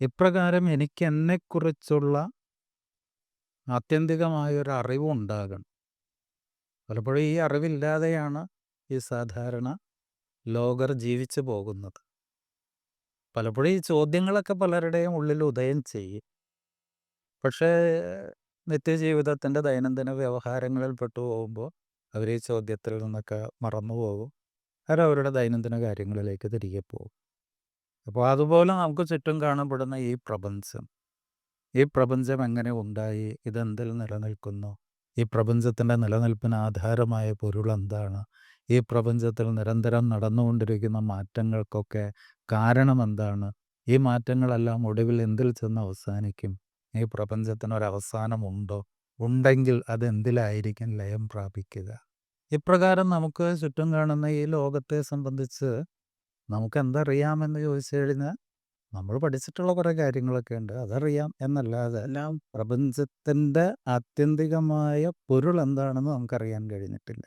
ഇപ്രകാരം എനിക്ക് എന്നെക്കുറിച്ചുള്ള ആത്യന്തികമായൊരു അറിവുണ്ടാകണം. പലപ്പോഴും ഈ അറിവില്ലാതെയാണ് ഈ സാധാരണ ലോകർ ജീവിച്ചു പോകുന്നത്. പലപ്പോഴും ഈ ചോദ്യങ്ങളൊക്കെ പലരുടെയും ഉള്ളിൽ ഉദയം ചെയ്യും. പക്ഷേ നിത്യജീവിതത്തിന്റെ ദൈനംദിന വ്യവഹാരങ്ങളിൽ പെട്ടു പോകുമ്പോൾ അവർ ഈ ചോദ്യത്തിൽ നിന്നൊക്കെ മറന്നു പോകും. അവരവരുടെ ദൈനംദിന കാര്യങ്ങളിലേക്ക് തിരികെ പോകും. അപ്പോൾ അതുപോലെ നമുക്ക് ചുറ്റും കാണപ്പെടുന്ന ഈ പ്രപഞ്ചം. ഈ പ്രപഞ്ചം എങ്ങനെ ഉണ്ടായി? ഇതെന്തിൽ നിലനിൽക്കുന്നു? ഈ പ്രപഞ്ചത്തിന്റെ നിലനിൽപ്പിന് ആധാരമായ പൊരുൾ എന്താണ്? ഈ പ്രപഞ്ചത്തിൽ നിരന്തരം നടന്നുകൊണ്ടിരിക്കുന്ന മാറ്റങ്ങൾക്കൊക്കെ കാരണം എന്താണ്? ഈ മാറ്റങ്ങളെല്ലാം ഒടുവിൽ എന്തിൽ ചെന്ന് അവസാനിക്കും? ഈ പ്രപഞ്ചത്തിന് ഒരവസാനമുണ്ടോ ഉണ്ടെങ്കിൽ അതെന്തിലായിരിക്കും ലയം പ്രാപിക്കുക? ഇപ്രകാരം നമുക്ക് ചുറ്റും കാണുന്ന ഈ ലോകത്തെ സംബന്ധിച്ച് നമുക്ക് എന്തറിയാമെന്ന് ചോദിച്ചു കഴിഞ്ഞാൽ നമ്മൾ പഠിച്ചിട്ടുള്ള കുറേ കാര്യങ്ങളൊക്കെ ഉണ്ട്. അതറിയാം എന്നല്ലാതെ എല്ലാം പ്രപഞ്ചത്തിന്റെ ആത്യന്തികമായ പൊരുൾ എന്താണെന്ന് നമുക്കറിയാൻ കഴിഞ്ഞിട്ടില്ല.